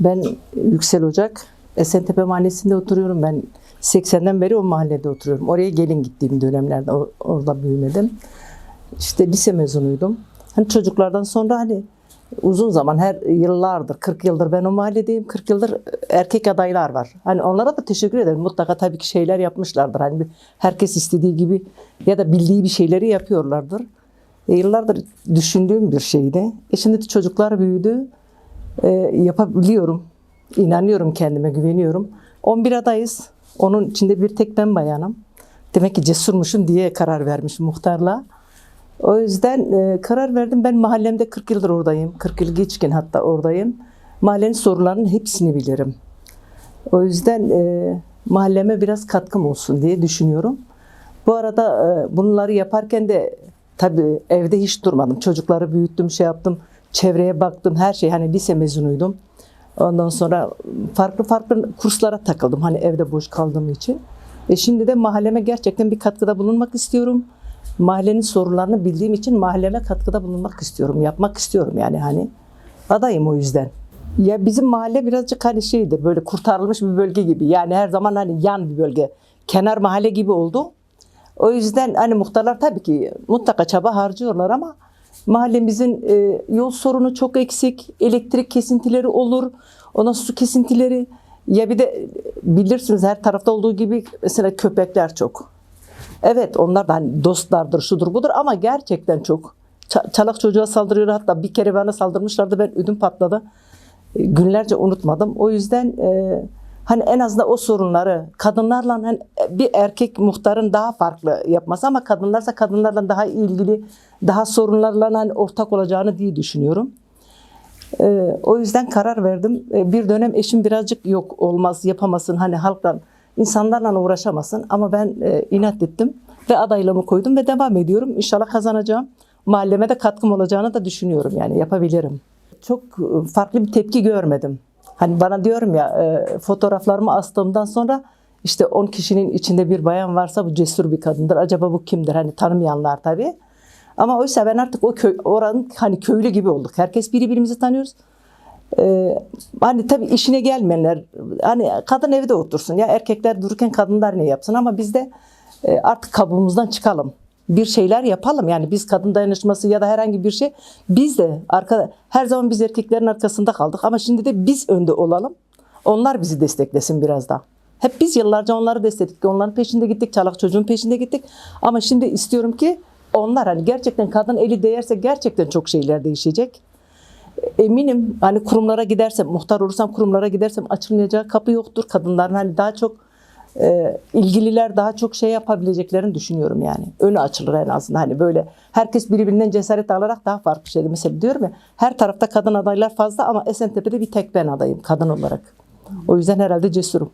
Ben Yüksel Ocak, Esentepe Mahallesi'nde oturuyorum. Ben 80'den beri o mahallede oturuyorum. Oraya gelin gittiğim dönemlerde or- orada büyümedim. İşte lise mezunuydum. Hani çocuklardan sonra hani uzun zaman her yıllardır 40 yıldır ben o mahalledeyim. 40 yıldır erkek adaylar var. Hani onlara da teşekkür ederim. Mutlaka tabii ki şeyler yapmışlardır. Hani herkes istediği gibi ya da bildiği bir şeyleri yapıyorlardır. E, yıllardır düşündüğüm bir şeydi. E şimdi çocuklar büyüdü. E, yapabiliyorum. İnanıyorum kendime, güveniyorum. 11 adayız. Onun içinde bir tek ben bayanım. Demek ki cesurmuşum diye karar vermiş muhtarla. O yüzden e, karar verdim. Ben mahallemde 40 yıldır oradayım. 40 yıl geçkin hatta oradayım. Mahallenin sorunlarının hepsini bilirim. O yüzden e, mahalleme biraz katkım olsun diye düşünüyorum. Bu arada e, bunları yaparken de tabii evde hiç durmadım. Çocukları büyüttüm, şey yaptım. Çevreye baktım, her şey. Hani lise mezunuydum. Ondan sonra farklı farklı kurslara takıldım. Hani evde boş kaldığım için. E şimdi de mahalleme gerçekten bir katkıda bulunmak istiyorum. Mahallenin sorunlarını bildiğim için mahalleme katkıda bulunmak istiyorum. Yapmak istiyorum yani hani. Adayım o yüzden. Ya bizim mahalle birazcık hani şeydir böyle kurtarılmış bir bölge gibi. Yani her zaman hani yan bir bölge. Kenar mahalle gibi oldu. O yüzden hani muhtarlar tabii ki mutlaka çaba harcıyorlar ama mahallemizin e, yol sorunu çok eksik. Elektrik kesintileri olur. Sonra su kesintileri. Ya bir de bilirsiniz her tarafta olduğu gibi mesela köpekler çok. Evet onlar da hani dostlardır, şudur budur ama gerçekten çok. Ça- Çalak çocuğa saldırıyor hatta bir kere bana saldırmışlardı ben ödüm patladı. E, Günlerce unutmadım. O yüzden e, hani en azından o sorunları kadınlarla hani bir erkek muhtarın daha farklı yapması ama kadınlarsa kadınlarla daha ilgili daha sorunlarla hani ortak olacağını diye düşünüyorum. Ee, o yüzden karar verdim. Ee, bir dönem eşim birazcık yok olmaz yapamasın hani halkla insanlarla uğraşamasın ama ben e, inat ettim ve adaylığımı koydum ve devam ediyorum. İnşallah kazanacağım. Mahalleme de katkım olacağını da düşünüyorum yani yapabilirim. Çok e, farklı bir tepki görmedim. Hani bana diyorum ya e, fotoğraflarımı astığımdan sonra işte 10 kişinin içinde bir bayan varsa bu cesur bir kadındır. Acaba bu kimdir? Hani tanımayanlar tabii. Ama oysa ben artık o köy, oranın hani köylü gibi olduk. Herkes birbirimizi tanıyoruz. Ee, hani tabii işine gelmeyenler hani kadın evde otursun ya erkekler dururken kadınlar ne yapsın ama biz de e, artık kabuğumuzdan çıkalım. Bir şeyler yapalım yani biz kadın dayanışması ya da herhangi bir şey biz de arka her zaman biz erkeklerin arkasında kaldık ama şimdi de biz önde olalım. Onlar bizi desteklesin biraz daha. Hep biz yıllarca onları destekledik. Onların peşinde gittik. Çalak çocuğun peşinde gittik. Ama şimdi istiyorum ki onlar hani gerçekten kadın eli değerse gerçekten çok şeyler değişecek. Eminim hani kurumlara gidersem, muhtar olursam kurumlara gidersem açılmayacağı kapı yoktur. Kadınların hani daha çok e, ilgililer daha çok şey yapabileceklerini düşünüyorum yani. Önü açılır en azından hani böyle herkes birbirinden cesaret alarak daha farklı şeyler. Mesela diyorum ya her tarafta kadın adaylar fazla ama Esentepe'de bir tek ben adayım kadın olarak. O yüzden herhalde cesurum.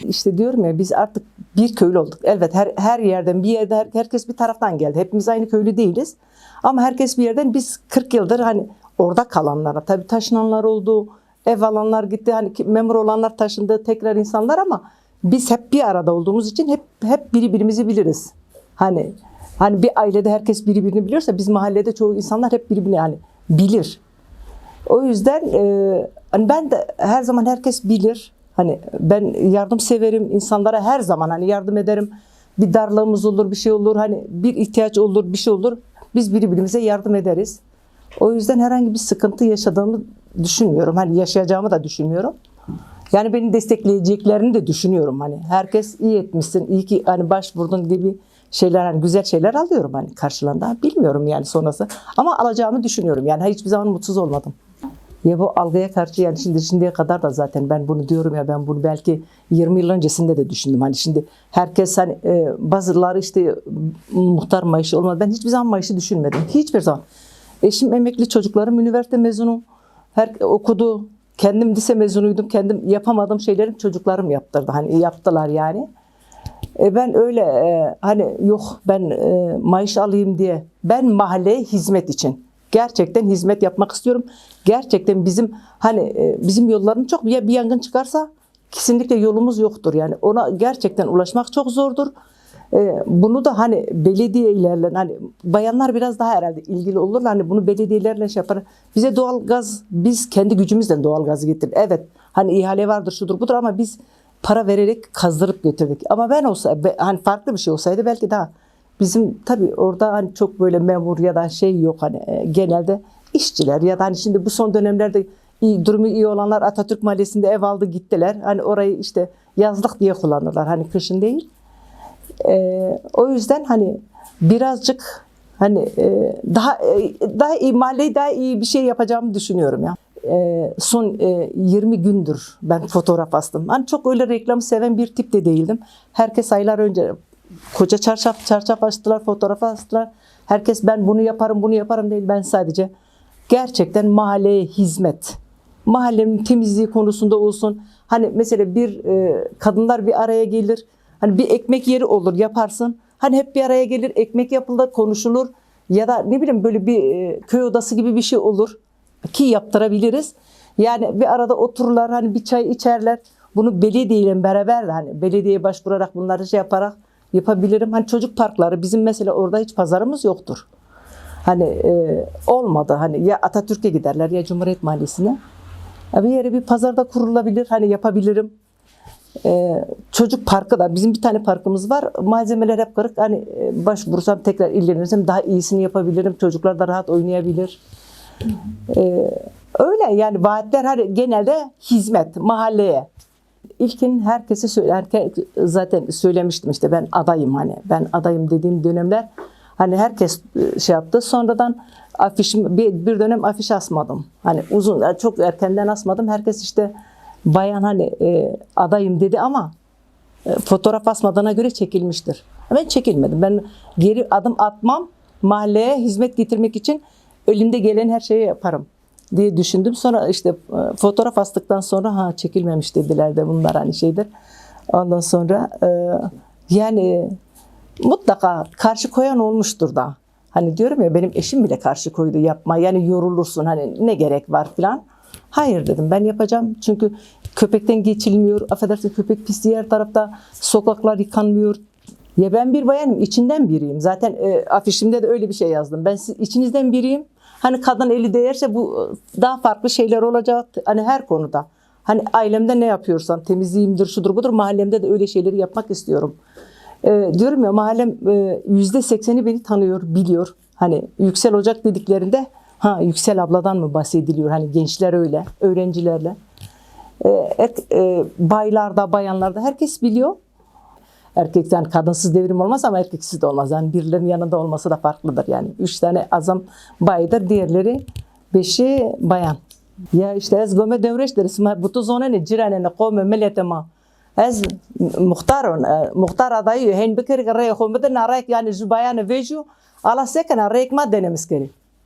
İşte diyorum ya biz artık bir köylü olduk. Evet her, her yerden bir yerde her- herkes bir taraftan geldi. Hepimiz aynı köylü değiliz. Ama herkes bir yerden biz 40 yıldır hani orada kalanlara tabii taşınanlar oldu. Ev alanlar gitti. Hani memur olanlar taşındı. Tekrar insanlar ama biz hep bir arada olduğumuz için hep hep birbirimizi biliriz. Hani hani bir ailede herkes birbirini biliyorsa biz mahallede çoğu insanlar hep birbirini yani bilir. O yüzden e, hani ben de her zaman herkes bilir. Hani ben yardım severim insanlara her zaman hani yardım ederim. Bir darlığımız olur, bir şey olur, hani bir ihtiyaç olur, bir şey olur. Biz birbirimize yardım ederiz. O yüzden herhangi bir sıkıntı yaşadığımı düşünmüyorum. Hani yaşayacağımı da düşünmüyorum. Yani beni destekleyeceklerini de düşünüyorum hani. Herkes iyi etmişsin, iyi ki hani başvurdun gibi şeyler hani güzel şeyler alıyorum hani karşılığında. Bilmiyorum yani sonrası. Ama alacağımı düşünüyorum. Yani hiçbir zaman mutsuz olmadım. Ya bu algıya karşı yani şimdi şimdiye kadar da zaten ben bunu diyorum ya ben bunu belki 20 yıl öncesinde de düşündüm. Hani şimdi herkes hani e, bazıları işte muhtar maaşı olmaz. Ben hiçbir zaman maaşı düşünmedim. Hiçbir zaman. Eşim emekli çocuklarım üniversite mezunu. Her okudu. Kendim lise mezunuydum. Kendim yapamadığım şeyleri çocuklarım yaptırdı. Hani yaptılar yani. E ben öyle e, hani yok ben e, maaş alayım diye. Ben mahalleye hizmet için. Gerçekten hizmet yapmak istiyorum. Gerçekten bizim hani e, bizim yolların çok ya bir yangın çıkarsa kesinlikle yolumuz yoktur. Yani ona gerçekten ulaşmak çok zordur. E, bunu da hani belediyelerle hani bayanlar biraz daha herhalde ilgili olurlar. Hani bunu belediyelerle şey yapar. Bize doğal gaz biz kendi gücümüzle doğal gazı getirdik. Evet hani ihale vardır şudur budur ama biz para vererek kazdırıp götürdük. Ama ben olsa hani farklı bir şey olsaydı belki daha bizim tabii orada hani çok böyle memur ya da şey yok hani e, genelde işçiler ya da hani şimdi bu son dönemlerde iyi, durumu iyi olanlar Atatürk Mahallesi'nde ev aldı gittiler. Hani orayı işte yazlık diye kullanırlar hani kışın değil. Ee, o yüzden hani birazcık hani e, daha e, daha iyi mahalleyi daha iyi bir şey yapacağımı düşünüyorum ya. Ee, son e, 20 gündür ben fotoğraf astım. Hani çok öyle reklamı seven bir tip de değildim. Herkes aylar önce koca çarşaf çarşaf açtılar, fotoğraf astılar. Herkes ben bunu yaparım, bunu yaparım değil. Ben sadece gerçekten mahalleye hizmet. Mahallenin temizliği konusunda olsun. Hani mesela bir e, kadınlar bir araya gelir. Hani bir ekmek yeri olur yaparsın. Hani hep bir araya gelir ekmek yapılır konuşulur. Ya da ne bileyim böyle bir e, köy odası gibi bir şey olur. Ki yaptırabiliriz. Yani bir arada otururlar hani bir çay içerler. Bunu belediyeyle beraber de hani belediyeye başvurarak bunları şey yaparak yapabilirim. Hani çocuk parkları bizim mesela orada hiç pazarımız yoktur. Hani e, olmadı hani ya Atatürk'e giderler ya Cumhuriyet Mahallesi'ne. Bir yere bir pazarda kurulabilir hani yapabilirim. Ee, çocuk parkı da bizim bir tane parkımız var. Malzemeler hep kırık. Hani e, başvursam tekrar ilgilenirsem daha iyisini yapabilirim. Çocuklar da rahat oynayabilir. Ee, öyle yani vaatler hani genelde hizmet mahalleye. İlkin herkese söylerken zaten söylemiştim işte ben adayım hani ben adayım dediğim dönemler hani herkes e, şey yaptı. Sonradan afişim bir, bir dönem afiş asmadım. Hani uzun çok erkenden asmadım. Herkes işte bayan hani e, adayım dedi ama e, fotoğraf asmadığına göre çekilmiştir. Ben çekilmedim. Ben geri adım atmam. Mahalleye hizmet getirmek için elimde gelen her şeyi yaparım diye düşündüm. Sonra işte e, fotoğraf astıktan sonra ha çekilmemiş dediler de bunlar hani şeydir. Ondan sonra e, yani mutlaka karşı koyan olmuştur da. Hani diyorum ya benim eşim bile karşı koydu yapma. Yani yorulursun hani ne gerek var filan. Hayır dedim ben yapacağım. Çünkü köpekten geçilmiyor. Affedersin köpek pis diğer tarafta. Sokaklar yıkanmıyor. Ya ben bir bayanım içinden biriyim. Zaten e, afişimde de öyle bir şey yazdım. Ben siz, içinizden biriyim. Hani kadın eli değerse bu e, daha farklı şeyler olacak. Hani her konuda. Hani ailemde ne yapıyorsam temizliğimdir, şudur budur. Mahallemde de öyle şeyleri yapmak istiyorum. E, diyorum ya mahallem e, yüzde sekseni beni tanıyor, biliyor. Hani yüksel ocak dediklerinde ha yüksel abladan mı bahsediliyor? Hani gençler öyle, öğrencilerle. E, erk- e, baylarda, bayanlarda herkes biliyor. Erkekten kadınsız devrim olmaz ama erkeksiz de olmaz. Yani birilerinin yanında olması da farklıdır. Yani üç tane azam baydır, diğerleri beşi bayan. Ya işte ez gome devreş deriz. Bu tu zone ne kome milletema. Ez muhtarın, e, muhtar adayı hen bikir rey khomede narayk yani jubayane veju ala sekana reyk ma denemiz keri.